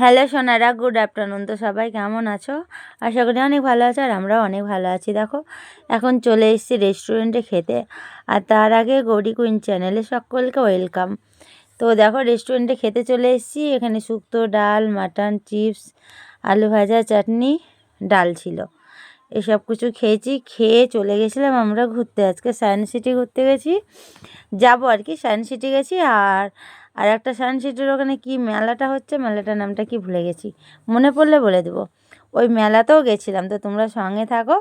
Hello Sonara, good afternoon. তো সবাই কেমন আছো? আশা করি অনেক ভালো আছো আর আমরাও অনেক ভালো আছি। দেখো, এখন চলে এসেছি রেস্টুরেন্টে খেতে আর তার আগে গৌরী কুইন চ্যানেলে সকলকে ওয়েলকাম। তো দেখো, রেস্টুরেন্টে খেতে চলে এসেছি। এখানে শুক্তো ডাল, মাটন, চিপস, আলু ভাজা, চাটনি, ডাল ছিল। এসব কিছু খেয়েছি, খেয়ে চলে গেছিলাম আমরা ঘুরতে। আজকে সায়েন্স সিটি ঘুরতে গেছি। যাব আর কি, সায়েন্স সিটি গেছি আর আর একটা সায়েন্স সিটির ওখানে কি মেলাটা হচ্ছে? মেলাটার নামটা কি ভুলে গেছি। মনে পড়লে বলে দেবো। ওই মেলাতেও গেছিলাম, তো তোমরা সঙ্গে থাকো,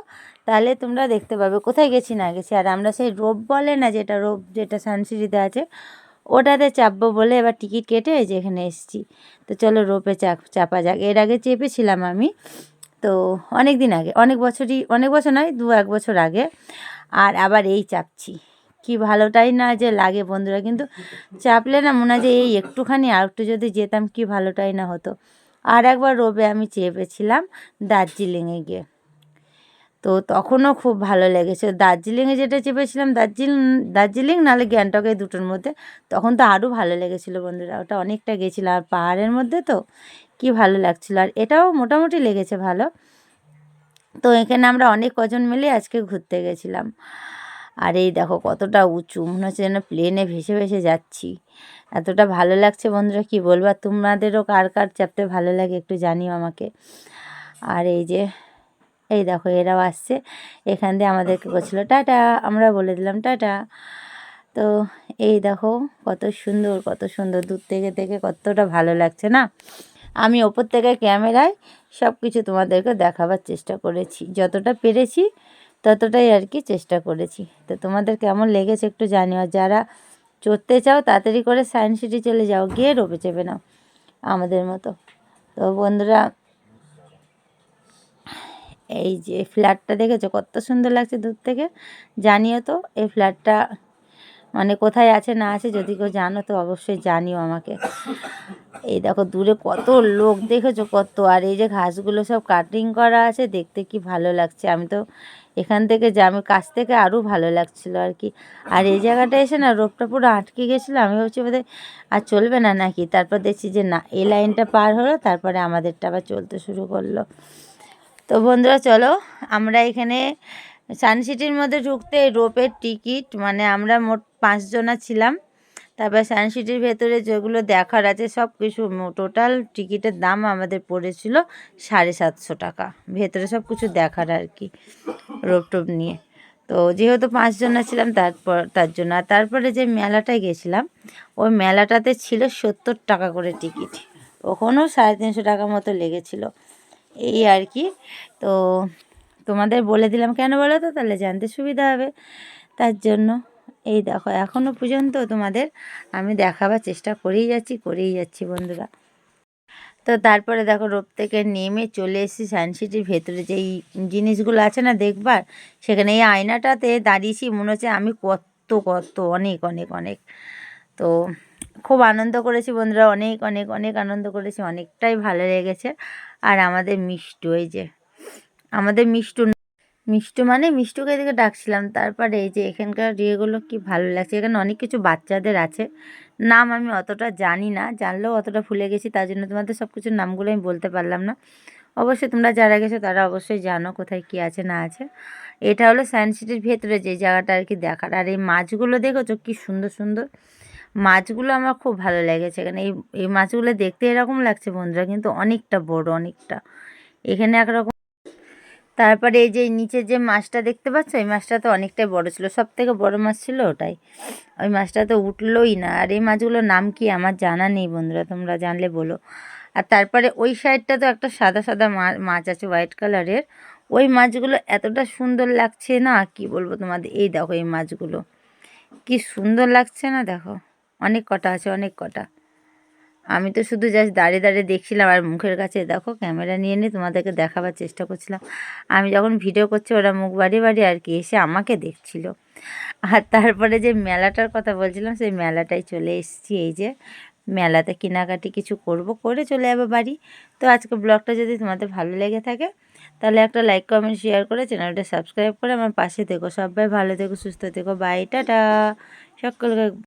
তাহলে তোমরা দেখতে পাবে কোথায় গেছি না গেছি। আর আমরা সেই রোপ বলে না যেটা, রোপ যেটা সায়েন্স সিটিতে আছে, ওটাতে চাপবো বলে এবার টিকিট কেটে এই যে এখানে এসেছি। তো চলো রোপে চাপ, চাপা যাক। এর আগে চেপেছিলাম আমি, তো অনেক দিন আগে, অনেক বছরই, অনেক বছর নয় দু এক বছর আগে। আর আবার এই চাপছি। কি ভালোটাই না যে লাগে বন্ধুরা। কিন্তু চাপলে না মনে হয় যে এই একটুখানি আর একটু যদি যেতাম কি ভালোটাই না হতো। আর একবার রোবে আমি চেপেছিলাম দার্জিলিংয়ে গিয়ে। তো তখনও খুব ভালো লেগেছে। দার্জিলিংয়ে যেটা চেপেছিলাম, দার্জিলিং দার্জিলিং নাহলে গ্যাংটকে দুটোর মধ্যে, তখন তো আরও ভালো লেগেছিলো বন্ধুরা। ওটা অনেকটা গেছিল আর পাহাড়ের মধ্যে তো কি ভালো লাগছিল। আর এটাও মোটামুটি লেগেছে ভালো। তো এখানে আমরা অনেক কজন মিলে আজকে ঘুরতে গেছিলাম। আর এই দেখো কতটা উঁচু, মনে হচ্ছে যেন প্লেনে ভেসে ভেসে যাচ্ছি। এতটা ভালো লাগছে বন্ধুরা, কি বলব? আর তোমাদেরও কার কার চাপতে ভালো লাগে একটু জানিও আমাকে। আর এই যে, এই দেখো এরাও আসছে। এখান দিয়ে আমাদেরকে বলছিলো, টাটা। আমরা বলে দিলাম, টাটা। তো এই দেখো কত সুন্দর কত সুন্দর, দূর থেকে থেকে কতটা ভালো লাগছে না? আমি ওপর থেকে ক্যামেরায় সব কিছু তোমাদেরকে দেখাবার চেষ্টা করেছি। যতটা পেরেছি ততটাই আর কি চেষ্টা করেছি। তো তোমাদের কেমন লেগেছে একটু জানিও। যারা চড়তে চাও, তাড়াতাড়ি করে সায়েন্স সিটি চলে যাও। গিয়ে রোপে চেপে নাও আমাদের মতো। তো বন্ধুরা, এই যে ফ্ল্যাটটা দেখেছ? কত সুন্দর লাগছে দূর থেকে। জানিও তো, এই ফ্ল্যাটটা মানে কোথায় আছে না আছে যদি কেউ জানো তো অবশ্যই জানিও আমাকে। এই দেখো দূরে কত লোক, দেখেছ কত? আর এই যে ঘাসগুলো সব কাটিং করা আছে, দেখতে কি ভালো লাগছে? আমি তো এখান থেকে যে, আমি কাছ থেকে আরও ভালো লাগছিল আর কি। আর এই জায়গাটা এসে না রোপটা পুরো আটকে গেছিল, আমি ভাবছি বোধহয় আর চলবে না নাকি? তারপর দেখছি যে না, এই লাইনটা পার হলো, তারপরে আমাদেরটা আবার চলতে শুরু করল। তো বন্ধুরা চলো, আমরা এখানে সানসিটির মধ্যে ঢুকতে রোপের টিকিট মানে আমরা মোট পাঁচজনা ছিলাম। তারপর সায়েন্স সিটির ভেতরে যেগুলো দেখার আছে সব কিছু টোটাল টিকিটের দাম আমাদের পড়েছিল সাড়ে সাতশো টাকা। ভেতরে সব কিছু দেখার আর কি রোপ টোপ নিয়ে। তো যেহেতু পাঁচজনা ছিলাম তারপর, তার জন্য। আর তারপরে যে মেলাটায় গেছিলাম, ওই মেলাটাতে ছিল সত্তর টাকা করে টিকিট ওখানেও সাড়ে তিনশো টাকা মতো লেগেছিল। এই আর কি। তো তোমাদের বলে দিলাম কেন বলো তো? তাহলে জানতে সুবিধা হবে। তার জন্য এই দেখো এখনও পর্যন্ত তোমাদের আমি দেখাবার চেষ্টা করেই যাচ্ছি করেই যাচ্ছি বন্ধুরা। তো তারপরে দেখো, রোপ থেকে নেমে চলে এসেছি সায়েন্স সিটির ভেতরে। যেই জিনিসগুলো আছে না দেখবার, সেখানে এই আয়নাটাতে দাঁড়িয়েছি, মনে হচ্ছে আমি কত কত, অনেক অনেক অনেক। তো খুব আনন্দ করেছি বন্ধুরা, অনেক অনেক অনেক আনন্দ করেছি, অনেকটাই ভালো লেগেছে। আর আমাদের মিষ্টু, এই যে, আমাদের মিষ্টু মিষ্টু মানে মিষ্টুকে এদিকে ডাকছিলাম। তারপরে এই যে এখানকার ইয়েগুলো কি ভালো লাগছে? এখানে অনেক কিছু বাচ্চাদের আছে। নাম আমি অতটা জানি না। জানলেও অতটা ভুলে গেছি, তার জন্য তোমাদের সব কিছুর নামগুলো আমি বলতে পারলাম না। অবশ্যই তোমরা যারা গেছো তারা অবশ্যই জানো কোথায় কি আছে, না আছে। এটা হলো সায়েন্স সিটির ভেতরে যে জায়গাটা আর কি দেখার। আর এই মাছগুলো দেখেছ? কি সুন্দর সুন্দর। মাছগুলো আমার খুব ভালো লেগেছে। এখানে এই এই মাছগুলো দেখতে এরকম লাগছে বন্ধুরা, কিন্তু অনেকটা বড়, অনেকটা। এখানে একরকম তারপরে এই যে নিচে যে মাছটা দেখতে পাচ্ছ, এই মাছটা তো অনেকটাই বড় ছিল। সব থেকে বড় মাছ ছিল ওটাই। ওই মাছটা তো উঠলোই না। আর এই মাছগুলোর নাম কি আমার জানা নেই বন্ধুরা, তোমরা জানলে বলো। আর তারপরে ওই সাইডটা তো একটা সাদা সাদা মাছ আছে হোয়াইট কালারের। ওই মাছগুলো এতটা সুন্দর লাগছে না? কি বলব তোমাদের? এই দেখো এই মাছগুলো। কি সুন্দর লাগছে না দেখো? অনেক কটা আছে, অনেক কটা। আমি তো শুধু জাস্ট দাঁড়িয়ে দাঁড়িয়ে দেখছিলাম আর মুখের কাছে, দেখো ক্যামেরা নিয়ে নিয়ে তোমাদেরকে দেখাবার চেষ্টা করছিলাম। আমি যখন ভিডিও করছি, ওরা মুখ বাড়ি বাড়ি আর কি এসে আমাকে দেখছিল। আর তারপরে যে মেলাটার কথা বলছিলাম, সেই মেলাটাই চলে এসেছি। এই যে মেলাতে কেনাকাটি কিছু করব, করে চলে যাব বাড়ি। তো আজকে ব্লগটা যদি তোমাদের ভালো লেগে থাকে, তাহলে একটা লাইক কমেন্ট শেয়ার করে চ্যানেলটা সাবস্ক্রাইব করে আমার পাশে থেকো। সবাই ভালো থেকো, সুস্থ থেকো। Bye tata. সকলকে